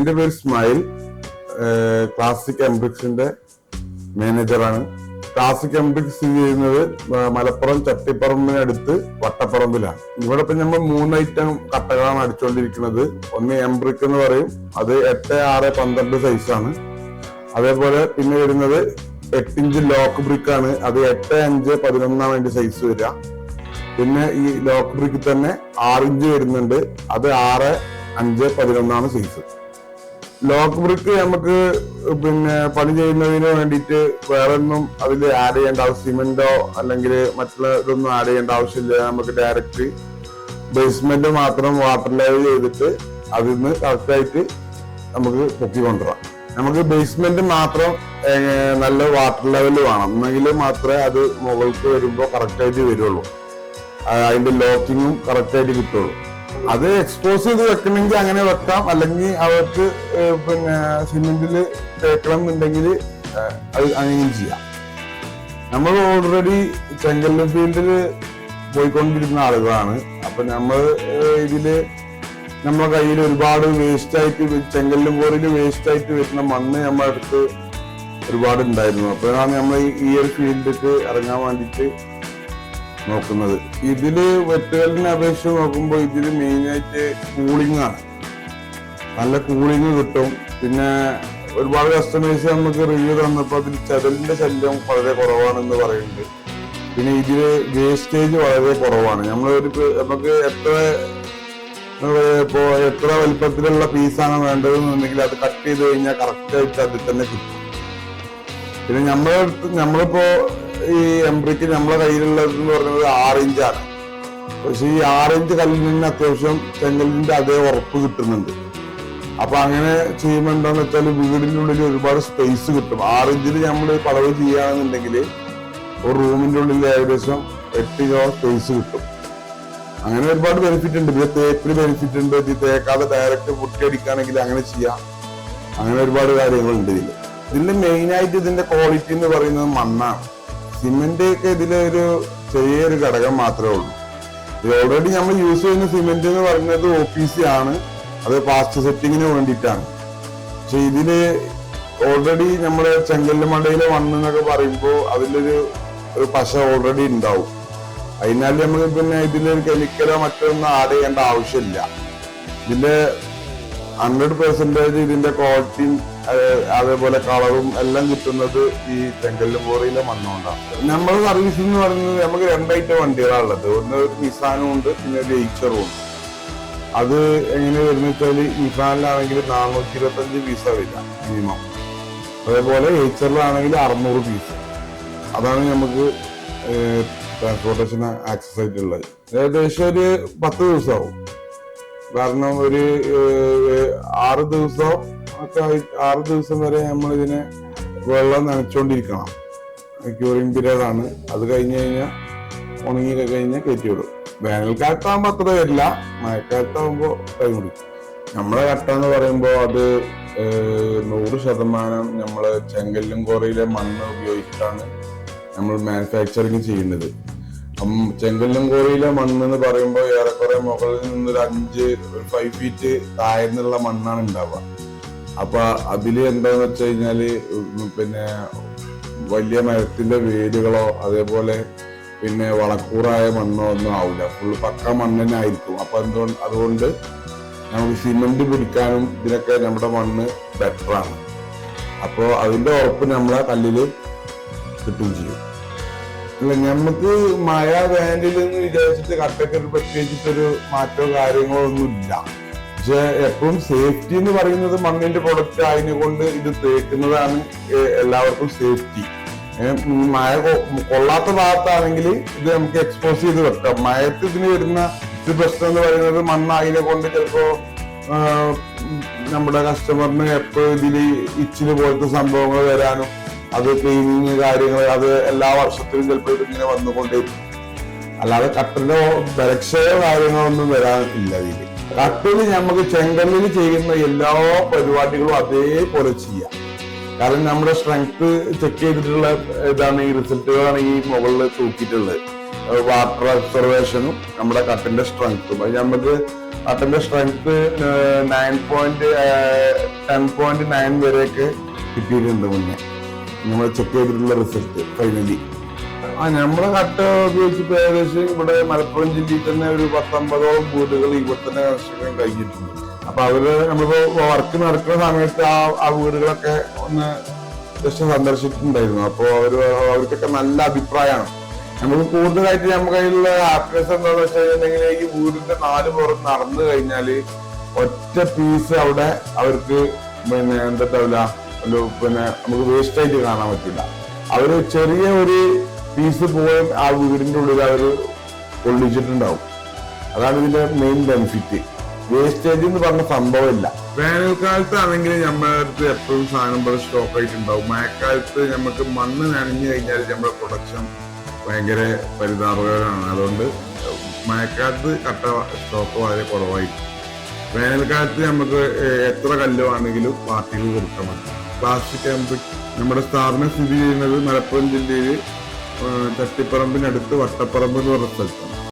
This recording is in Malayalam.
എന്റെ പേര് സ്മൈൽ ക്ലാസിക് എംബ്രിക്സിന്റെ മാനേജറാണ് ക്ലാസിക് എംബ്രിക്സ് സ്ഥിതി ചെയ്യുന്നത് മലപ്പുറം ചട്ടിപ്പറമ്പിനടുത്ത് വട്ടപ്പറമ്പിലാണ്. ഇവിടെ ഇപ്പൊ നമ്മൾ മൂന്ന് ഐറ്റം കട്ടകളാണ് അടിച്ചുകൊണ്ടിരിക്കുന്നത് ഒന്ന് എംബ്രിക് എന്ന് പറയും. അത് എട്ട് ആറ് പന്ത്രണ്ട് സൈസാണ് അതേപോലെ പിന്നെ വരുന്നത് എട്ട് ഇഞ്ച് ലോക്ക് ബ്രിക്ക് ആണ്. അത് എട്ട് അഞ്ച് പതിനൊന്നാണ് അതിന്റെ സൈസ് വരിക. പിന്നെ ഈ ലോക്ക് ബ്രിക്ക് തന്നെ ആറ് ഇഞ്ച് വരുന്നുണ്ട്. അത് ആറ് അഞ്ച് പതിനൊന്നാണ് സൈസ് ലോക്ക് ബ്രിക്ക് നമുക്ക് പിന്നെ പണി ചെയ്യുന്നതിന് വേണ്ടിയിട്ട് വേറെ ഒന്നും അതിൽ ആഡ് ചെയ്യേണ്ട ആവശ്യം സിമെന്റോ അല്ലെങ്കിൽ മറ്റുള്ള ഇതൊന്നും ആഡ് ചെയ്യേണ്ട ആവശ്യമില്ല. നമുക്ക് ഡയറക്റ്റ് ബേസ്മെന്റ് മാത്രം വാട്ടർ ലെവൽ ചെയ്തിട്ട് അതിൽ നിന്ന് കറക്റ്റായിട്ട് നമുക്ക് പൊക്കി കൊണ്ടുവരാം. നമുക്ക് ബേസ്മെന്റ് മാത്രം നല്ല വാട്ടർ ലെവൽ വേണം. എന്നെങ്കിൽ മാത്രമേ അത് മുകൾക്ക് വരുമ്പോൾ കറക്റ്റായിട്ട് വരുള്ളൂ. അതിന്റെ ലോക്കിങ്ങും കറക്റ്റായിട്ട് കിട്ടുള്ളൂ. അത് എക്സ്പോസ് ചെയ്ത് വെക്കണമെങ്കിൽ അങ്ങനെ വെക്കാം. അല്ലെങ്കിൽ അവർക്ക് പിന്നെ സിമെന്റിൽ തേക്കണം എന്നുണ്ടെങ്കിൽ അത് അങ്ങനെയും ചെയ്യാം. നമ്മൾ ഓൾറെഡി ചെങ്കല്ല് ഫീൽഡിൽ പോയിക്കൊണ്ടിരുന്ന ആളുകളാണ്. അപ്പൊ നമ്മൾ ഇതിൽ നമ്മുടെ കയ്യിൽ ഒരുപാട് വേസ്റ്റ് ആയിട്ട് ചെങ്കല്ലും പോലെ വേസ്റ്റ് ആയിട്ട് വരുന്ന മണ്ണ് നമ്മുടെ അടുത്ത് ഒരുപാട് ഉണ്ടായിരുന്നു അപ്പോഴാണ് നമ്മൾ ഈ ഒരു ഫീൽഡിലേക്ക് ഇറങ്ങാൻ വേണ്ടിയിട്ട് നോക്കുന്നത്. ഇതിൽ വെറ്റുകളിനെ അപേക്ഷിച്ച് നോക്കുമ്പോൾ ഇതിൽ മെയിനായിട്ട് കൂളിംഗ് ആണ്. നല്ല കൂളിംഗ് കിട്ടും. പിന്നെ ഒരുപാട് കസ്റ്റമേഴ്സ് നമുക്ക് റിവ്യൂ തന്നപ്പോൾ അതിൽ ചെതലിന്റെ ശല്യം വളരെ കുറവാണെന്ന് പറയുന്നുണ്ട്. പിന്നെ ഇതിൽ വേസ്റ്റേജ് വളരെ കുറവാണ്. നമ്മൾ ഒരു നമുക്ക് എത്ര ഇപ്പോ എത്ര വലിപ്പത്തിലുള്ള പീസാണ് വേണ്ടതെന്നുണ്ടെങ്കിൽ അത് കട്ട് ചെയ്ത് കഴിഞ്ഞാൽ കറക്റ്റ് ആയിട്ട് അതിൽ തന്നെ കിട്ടും. പിന്നെ അടുത്ത് നമ്മളിപ്പോ ഈ എംബ്രിക്ക് നമ്മളെ കയ്യിലുള്ളത് എന്ന് പറയുന്നത് ആറ് ഇഞ്ചാണ് പക്ഷെ ഈ ആറിഞ്ച് ഇഞ്ച് കല്ലിന് അത്യാവശ്യം തെങ്ങലിന്റെ അതേ ഉറപ്പ് കിട്ടുന്നുണ്ട്. അപ്പൊ അങ്ങനെ ചെയ്യുമ്പോൾ വെച്ചാൽ വെച്ചാൽ വീടിനുള്ളിൽ ഒരുപാട് സ്പേസ് കിട്ടും. ആറിഞ്ചിൽ നമ്മൾ പടവ് ചെയ്യുകയാണെന്നുണ്ടെങ്കിൽ ഒരു റൂമിന്റെ ഉള്ളിൽ ഏകദേശം എട്ട് കിലോ സ്പേസ് കിട്ടും. അങ്ങനെ ഒരുപാട് ബെനിഫിറ്റ് ഉണ്ട്. പിന്നെ തേപ്പിന് ബെനിഫിറ്റ് ഉണ്ട്. തേക്കാതെ ഡയറക്റ്റ് പൊട്ടിയടിക്കുകയാണെങ്കിൽ അങ്ങനെ ചെയ്യാം. അങ്ങനെ ഒരുപാട് കാര്യങ്ങളുണ്ട് ഇതിൽ ഇതിന്റെ മെയിൻ ആയിട്ട് ഇതിന്റെ ക്വാളിറ്റി എന്ന് പറയുന്നത് മണ്ണാണ്. സിമെന്റ് ഒക്കെ ഇതിലെ ഒരു ചെറിയൊരു ഘടകം മാത്രമേ ഉള്ളൂ. ഇത് ഓൾറെഡി നമ്മൾ യൂസ് ചെയ്യുന്ന സിമെന്റ് എന്ന് പറയുന്നത് ഒ പി സി ആണ്. അത് പാസ്റ്റ് സെറ്റിങ്ങിന് വേണ്ടിയിട്ടാണ്. പക്ഷെ ഇതിൽ ഓൾറെഡി നമ്മുടെ ചെങ്കല്ല് മടയിലെ മണ്ണ് എന്നൊക്കെ പറയുമ്പോൾ അതിലൊരു ഒരു പശ ഓൾറെഡി ഉണ്ടാവും. അതിനാൽ നമുക്ക് പിന്നെ ഇതിലൊരു കെമിക്കലോ മറ്റൊന്നും ആഡ് ചെയ്യേണ്ട ആവശ്യമില്ല. ഇതിന്റെ ഹൺഡ്രഡ് പെർസെന്റേജ് ഇതിന്റെ ക്വാളിറ്റിയും അതേപോലെ കളറും എല്ലാം കിട്ടുന്നത് ഈ ചെങ്കല്ലും കോറിയിലെ മണ്ണുകൊണ്ടാണ് നമ്മൾ സർവീസ് എന്ന് പറയുന്നത് നമുക്ക് രണ്ടായിട്ട് വണ്ടികളാണ് ഉള്ളത്. ഒന്ന് നിസാനും ഉണ്ട് പിന്നെ ഒരു എയ്ച്ചറും ഉണ്ട്. അത് എങ്ങനെ വരുന്ന വെച്ചാൽ നിസാനിലാണെങ്കിൽ നാനൂറ്റി ഇരുപത്തഞ്ച് പീസ വരിക മിനിമം അതേപോലെ എയ്ച്ചറിലാണെങ്കിൽ അറുന്നൂറ് പീസ്. അതാണ് നമുക്ക് ട്രാൻസ്പോർട്ടേഷൻ ആക്സസ് ആയിട്ടുള്ളത് ഏകദേശം ഒരു പത്ത് ദിവസമാവും. കാരണം ഒരു ആറ് ദിവസം ഒക്കെ ആറ് ദിവസം വരെ നമ്മൾ ഇതിനെ വെള്ളം നനച്ചുകൊണ്ടിരിക്കണം ക്യൂറിങ് പീരീഡ് ആണ്. അത് കഴിഞ്ഞ് കഴിഞ്ഞാൽ ഉണങ്ങിയൊക്കെ കഴിഞ്ഞാൽ കയറ്റി വിടും വേനൽക്കാലത്താകുമ്പോൾ അത്ര വരില്ല. മഴക്കാലത്താകുമ്പോൾ ടൈം പിടിക്കും. നമ്മളെ കട്ട എന്ന് പറയുമ്പോൾ അത് നൂറ് ശതമാനം നമ്മൾ ചെങ്കല്ലും കോറയിലെ മണ്ണ് ഉപയോഗിച്ചിട്ടാണ് നമ്മൾ മാനുഫാക്ചറിങ് ചെയ്യുന്നത്. ചെങ്കല്ലും കോറിയിലെ മണ്ണ് എന്ന് പറയുമ്പോൾ ഏറെക്കുറെ മുകളിൽ നിന്നൊരു അഞ്ച് ഫൈവ് ഫീറ്റ് താഴ്ന്നുള്ള മണ്ണാണ് ഉണ്ടാവുക. അപ്പൊ അതിൽ എന്താന്ന് വെച്ച് കഴിഞ്ഞാൽ പിന്നെ വലിയ മരത്തിന്റെ വേരുകളോ അതേപോലെ പിന്നെ വളക്കൂറായ മണ്ണോ ഒന്നും ആവില്ല ഫുള്ള് പക്ക മണ്ണ് തന്നെ ആയിരിക്കും. അപ്പൊ എന്തുകൊണ്ട് അതുകൊണ്ട് നമുക്ക് സിമെന്റ് പിടിക്കാനും ഇതിനൊക്കെ നമ്മുടെ മണ്ണ് ആണ്. അപ്പോൾ അതിന്റെ ഉറപ്പ് നമ്മളെ കല്ലിൽ കിട്ടുകയും ചെയ്യും. അല്ല നമുക്ക് മഴ വേനലിൽ എന്ന് വിചാരിച്ചിട്ട് കട്ടക്കൊരു പ്രത്യേകിച്ചിട്ടൊരു മാറ്റോ കാര്യങ്ങളോ ഒന്നും ഇല്ല പക്ഷെ എപ്പോഴും സേഫ്റ്റി എന്ന് പറയുന്നത് മണ്ണിന്റെ പ്രൊഡക്റ്റ് ആയതുകൊണ്ട് കൊണ്ട് ഇത് തേക്കുന്നതാണ് എല്ലാവർക്കും സേഫ്റ്റി മഴ കൊള്ളാത്ത ഭാഗത്താണെങ്കിൽ ഇത് നമുക്ക് എക്സ്പോസ് ചെയ്ത് വെക്കാം. മഴയത്ത് ഇതിന് വരുന്ന ഒരു പ്രശ്നം എന്ന് പറയുന്നത് മണ്ണായതിനെ കൊണ്ട് ചിലപ്പോ നമ്മുടെ കസ്റ്റമറിന് എപ്പോഴും ഇതിൽ ഇച്ചിന് പോലത്തെ സംഭവങ്ങൾ വരാനും അത് ക്ലീനിങ് കാര്യങ്ങൾ അത് എല്ലാ വർഷത്തിലും ചിലപ്പോൾ ഇതിങ്ങനെ വന്നുകൊണ്ടേയിരിക്കും. അല്ലാതെ കട്ടറിന്റെ ബലക്ഷയോ കാര്യങ്ങളൊന്നും വരാനില്ല ഇതിൽ. കട്ടിൽ നമുക്ക് ചെങ്കല്ലിൽ ചെയ്യുന്ന എല്ലാ പരിപാടികളും അതേപോലെ ചെയ്യാം. കാരണം നമ്മുടെ സ്ട്രെങ്ത് ചെക്ക് ചെയ്തിട്ടുള്ള ഇതാണ് ഈ റിസൾട്ടുകളാണ് ഈ മുകളിൽ തൂക്കിയിട്ടുള്ളത്. വാട്ടർ അബ്സർവേഷനും നമ്മുടെ കട്ടിന്റെ സ്ട്രെങ്ത്തും അത് നമുക്ക് കട്ടിന്റെ strength nine point ten point nine വരെയൊക്കെ കിട്ടിയിട്ടുണ്ട് മുന്നേ. നമ്മൾ ചെക്ക് ചെയ്തിട്ടുള്ള റിസൾട്ട് ഫൈനലി ആ നമ്മുടെ കട്ട ഉപയോഗിച്ചിട്ട് ഏകദേശം ഇവിടെ മലപ്പുറം ജില്ലയിൽ തന്നെ ഒരു പത്തൊമ്പതോളം വീടുകൾ ഇവിടെ തന്നെ കൺസ്ട്രക്ഷൻ കഴിഞ്ഞിട്ടുണ്ട്. അപ്പൊ അവർ നമ്മളിപ്പോ വർക്ക് നടക്കുന്ന സമയത്ത് ആ ആ വീടുകളൊക്കെ ഒന്ന് ജസ്റ്റ് സന്ദർശിച്ചിട്ടുണ്ടായിരുന്നു. അപ്പൊ അവർ അവർക്കൊക്കെ നല്ല അഭിപ്രായമാണ്. നമുക്ക് കൂടുതലായിട്ട് നമ്മുടെ കയ്യിലുള്ള ഹാപ്പിനെസ് എന്താണെന്ന് വെച്ചിട്ടുണ്ടെങ്കിൽ ഈ വീടിന്റെ നാല് പുറത്ത് നടന്നു കഴിഞ്ഞാൽ ഒറ്റ പീസ് അവിടെ അവർക്ക് പിന്നെ എന്താ പിന്നെ നമുക്ക് വേസ്റ്റ് ആയിട്ട് കാണാൻ പറ്റില്ല. അവർ ചെറിയ ഒരു പീസ് പോയ ആ വീടിന്റെ ഉള്ളിൽ അവർ ഒളിച്ചിട്ടുണ്ടാവും അതാണ് ഇതിന്റെ മെയിൻ ബെനിഫിറ്റ് വേസ്റ്റേജ് എന്ന് പറഞ്ഞ സംഭവമില്ല. വേനൽക്കാലത്ത് ആണെങ്കിൽ നമ്മുടെ അടുത്ത് എപ്പോഴും സാധനം പോലെ സ്റ്റോക്ക് ആയിട്ടുണ്ടാവും. മഴക്കാലത്ത് നമുക്ക് മണ്ണ് നനഞ്ഞു കഴിഞ്ഞാൽ നമ്മുടെ പ്രൊഡക്ഷൻ ഭയങ്കര പരിതാപകരമാണ്. അതുകൊണ്ട് മഴക്കാലത്ത് കട്ട സ്റ്റോക്ക് വളരെ കുറവായിരിക്കും. വേനൽക്കാലത്ത് നമുക്ക് എത്ര കല്ല് വേണമെങ്കിലും പാർട്ടികൾ പറ്റും പ്ലാസ്റ്റിക് ക്യാമ്പ് നമ്മുടെ സ്ഥാപനം സ്ഥിതി ചെയ്യുന്നത് മലപ്പുറം ജില്ലയിൽ ചട്ടിപ്പറമ്പിനടുത്ത് വട്ടപ്പറമ്പ് എന്ന് പറഞ്ഞ സ്ഥലത്താണ്.